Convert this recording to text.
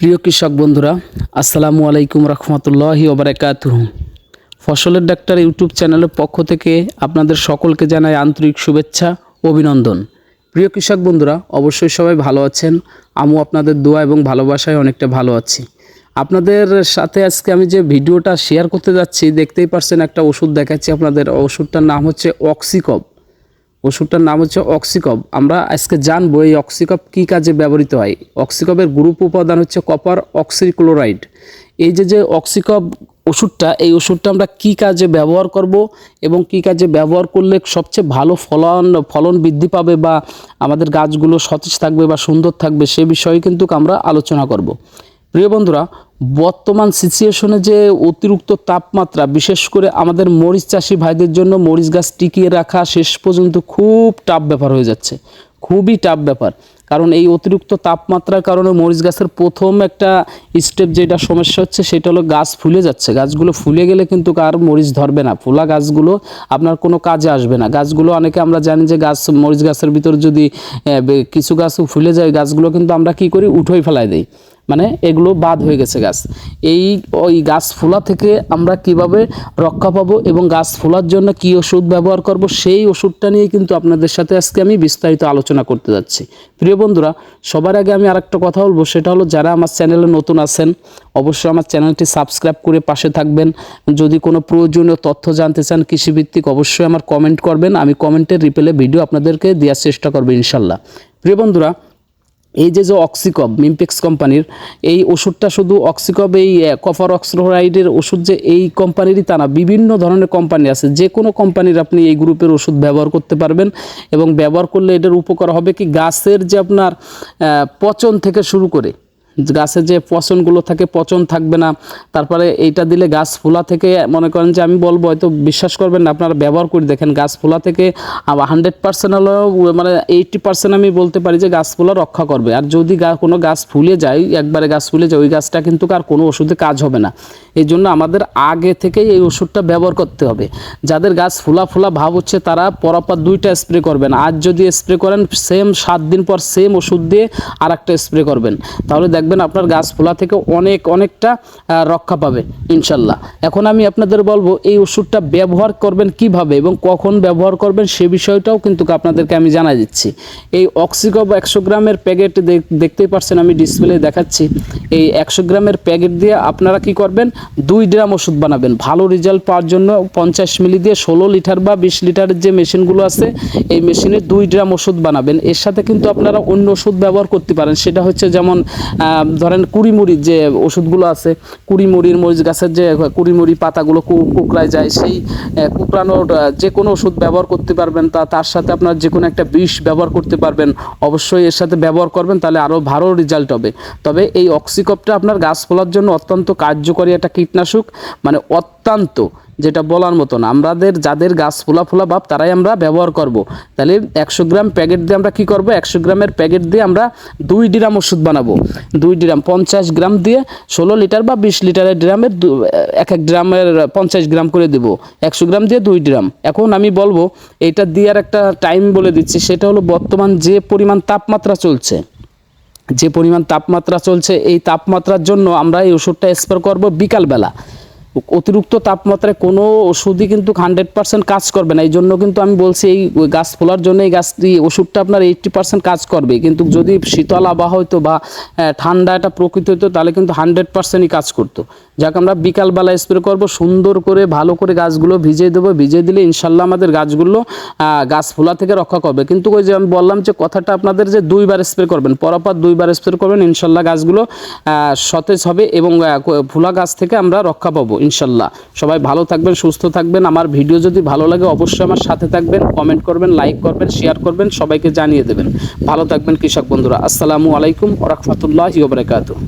প্রিয় কৃষক বন্ধুরা, আসসালামু আলাইকুম রহমতুল্লাহি ওবরাকাত ফসলের ডাক্তার ইউটিউব চ্যানেলের পক্ষ থেকে আপনাদের সকলকে জানাই আন্তরিক শুভেচ্ছা, অভিনন্দন। প্রিয় কৃষক বন্ধুরা, অবশ্যই সবাই ভালো আছেন। আমিও আপনাদের দোয়া এবং ভালোবাসায় অনেকটা ভালো আছি। আপনাদের সাথে আজকে আমি যে ভিডিওটা শেয়ার করতে যাচ্ছি, দেখতেই পারছেন একটা ওষুধ দেখাচ্ছি আপনাদের। ওষুধটার নাম হচ্ছে অক্সিকব ওষুধটার নাম হচ্ছে অক্সিকব। আমরা আজকে জানব এই অক্সিকব কী কাজে ব্যবহৃত হয়। অক্সিকবের গ্রুপ উপাদান হচ্ছে কপার অক্সিক্লোরাইড। এই যে যে অক্সিকব ওষুধটা, এই ওষুধটা আমরা কী কাজে ব্যবহার করব এবং কী কাজে ব্যবহার করলে সবচেয়ে ভালো ফলন ফলন বৃদ্ধি পাবে বা আমাদের গাছগুলো সতেজ থাকবে বা সুন্দর থাকবে সে বিষয়ে কিন্তু আমরা আলোচনা করব। প্রিয় বন্ধুরা, বর্তমান সিচুয়েশনে যে অতিরিক্ত তাপমাত্রা, বিশেষ করে আমাদের মরিচ চাষি ভাইদের জন্য মরিচ গাছ টিকিয়ে রাখা শেষ পর্যন্ত খুব টাফ ব্যাপার হয়ে যাচ্ছে। খুবই টাফ ব্যাপার। কারণ এই অতিরিক্ত তাপমাত্রার কারণে মরিচ গাছের প্রথম একটা স্টেপ যেটা সমস্যা হচ্ছে, সেটা হলো গাছ ফুলে যাচ্ছে। গাছগুলো ফুলে গেলে কিন্তু আর মরিচ ধরবে না। ফুলা গাছগুলো আপনার কোনো কাজে আসবে না। গাছগুলো অনেকে আমরা জানি যে গাছ, মরিচ গাছের ভিতর যদি কিছু গাছ ফুলে যায়, গাছগুলো কিন্তু আমরা কি করি? উঠোই ফেলাই দিই। মানে এগুলো বাদ হয়ে গেছে গাছ। এই ওই গাছ ফোলা থেকে আমরা কীভাবে রক্ষা পাবো এবং গাছ ফোলার জন্য কি ওষুধ ব্যবহার করব, সেই ওষুধটা নিয়ে কিন্তু আপনাদের সাথে আজকে আমি বিস্তারিত আলোচনা করতে যাচ্ছি। প্রিয় বন্ধুরা, সবার আগে আমি আরেকটা কথা বলব, সেটা হলো যারা আমার চ্যানেলে নতুন আছেন, অবশ্যই আমার চ্যানেলটি সাবস্ক্রাইব করে পাশে থাকবেন। যদি কোনো প্রয়োজনীয় তথ্য জানতে চান কৃষিভিত্তিক, অবশ্যই আমার কমেন্ট করবেন, আমি কমেন্টের রিপেলে ভিডিও আপনাদেরকে দেওয়ার চেষ্টা করব ইনশাল্লাহ। প্রিয় বন্ধুরা এই যে যে অক্সিকব মিমপেক্স কোম্পানির এই ওষুধটা শুধু অক্সিকব এই কপার অক্সোহাইডের ওষুধ যে এই কোম্পানিরই তা না, বিভিন্ন ধরনের কোম্পানি আছে। যে কোনো কোম্পানির আপনি এই গ্রুপের ওষুধ ব্যবহার করতে পারবেন এবং ব্যবহার করলে এটার উপকার হবে কি? গাছের যে আপনার পচন থেকে শুরু করে গাছের যে পচনগুলো থাকে, পচন থাকবে না। তারপরে এইটা দিলে গাছ ফোলা থেকে, মনে করেন যে আমি বলব, হয়তো বিশ্বাস করবেন না, আপনারা ব্যবহার করে দেখেন, গাছ ফোলা থেকে হান্ড্রেড পার্সেন্ট হলেও মানে এইটটি পার্সেন্ট আমি বলতে পারি যে গাছ ফোলা রক্ষা করবে। আর যদি কোনো গাছ ফুলে যায়, একবারে গাছ ফুলে যায়, ওই গাছটা কিন্তু আর কোনো ওষুধে কাজ হবে না। এই জন্য আমাদের আগে থেকেই এই ওষুধটা ব্যবহার করতে হবে। যাদের গাছ ফোলা ফোলা ভাব হচ্ছে, তারা পরপর দুইটা স্প্রে করবেন। আজ যদি স্প্রে করেন সেম সাত দিন পর সেম ওষুধ দিয়ে আর একটা স্প্রে করবেন। তাহলে দেখবেন আপনার গাছ ফোলা থেকে অনেক অনেকটা রক্ষা পাবে, ইনশাল্লাহ। এখন আমি আপনাদের বলব, এই ওষুধটা ব্যবহার করবেন কীভাবে এবং কখন ব্যবহার করবেন সে বিষয়টাও কিন্তু আপনাদেরকে আমি জানা দিচ্ছি। এই অক্সিকব একশো গ্রামের প্যাকেট দেখতেই পারছেন, আমি ডিসপ্লে দেখাচ্ছি। এই একশো গ্রামের প্যাকেট দিয়ে আপনারা কি করবেন, দুই ড্রাম ওষুধ বানাবেন। ভালো রেজাল্ট পাওয়ার জন্য পঞ্চাশ মিলি দিয়ে ষোলো লিটার বা বিশ লিটারের যে মেশিনগুলো আছে, এই মেশিনে দুই ড্রাম ওষুধ বানাবেন। এর সাথে কিন্তু আপনারা অন্য ওষুধ ব্যবহার করতে পারেন। সেটা হচ্ছে যেমন ধরেন কুড়িমুড়ির যে ওষুধগুলো আছে, কুড়িমুড়ির মরিচ গাছের যে কুড়িমুড়ি পাতাগুলো কুকড়ায় যায়, সেই কুকড়ানোর যে কোনো ওষুধ ব্যবহার করতে পারবেন, তা, তার সাথে আপনার যে কোনো একটা বিষ ব্যবহার করতে পারবেন, অবশ্যই এর সাথে ব্যবহার করবেন, তাহলে আরও ভালো রেজাল্ট হবে। তবে এই অক্সিকপটা আপনার গাছ ফলার জন্য অত্যন্ত কার্যকরী একটা কীটনাশক মানে অত্যন্ত যেটা বলার মতন আমাদের যাদের গাছ ফোলা ফোলা ভাব তারাই আমরা ব্যবহার করব। তাহলে একশো গ্রাম প্যাকেট দিয়ে আমরা কি করব? একশো গ্রামের প্যাকেট দিয়ে আমরা দুই ড্রাম ওষুধ বানাবো। দুই ড্রাম, পঞ্চাশ গ্রাম দিয়ে ষোলো লিটার বা বিশ লিটারের ড্রামের এক এক ড্রামের পঞ্চাশ গ্রাম করে দেবো। একশো গ্রাম দিয়ে দুই ড্রাম। এখন আমি বলব এটা দেওয়ার একটা টাইম বলে দিচ্ছি, সেটা হলো বর্তমান যে পরিমাণ তাপমাত্রা চলছে। যে পরিমাণ তাপমাত্রা চলছে, এই তাপমাত্রার জন্য আমরা এই ওষুধটা স্প্রে করব বিকালবেলা। অতিরিক্ত তাপমাত্রায় কোনো ওষুধই কিন্তু হান্ড্রেড পার্সেন্ট কাজ করবে না। এই জন্য কিন্তু আমি বলছি এই গাছ ফোলার জন্য এই গাছটি, ওষুধটা আপনার এইট্টি পার্সেন্ট কাজ করবে। কিন্তু যদি শীতল আবহাওয়া হতো বা ঠান্ডা একটা প্রকৃতি হতো তাহলে কিন্তু হান্ড্রেড পার্সেন্টই কাজ করতো। যাকে, আমরা বিকালবেলা স্প্রে করব, সুন্দর করে, ভালো করে গাছগুলো ভিজিয়ে দেবো। ভিজিয়ে দিলে ইনশাল্লাহ আমাদের গাছগুলো গাছ ফোলা থেকে রক্ষা করবে। কিন্তু ওই যে আমি বললাম যে কথাটা আপনাদের যে দুইবার স্প্রে করবেন, পরপর দুইবার স্প্রে করবেন, ইনশাল্লাহ গাছগুলো সতেজ হবে এবং ফুলা গাছ থেকে আমরা রক্ষা পাবো ইনশাল্লাহ। সবাই ভালো থাকবেন, সুস্থ থাকবেন। আমার ভিডিও যদি ভালো লাগে, অবশ্যই আমার সাথে থাকবেন কমেন্ট করবেন লাইক করবেন শেয়ার করবেন, সবাইকে জানিয়ে দেবেন। ভালো থাকবেন কৃষক বন্ধুরা। আসসালামু আলাইকুম রহমতুল্লাহ বারকাতুহ।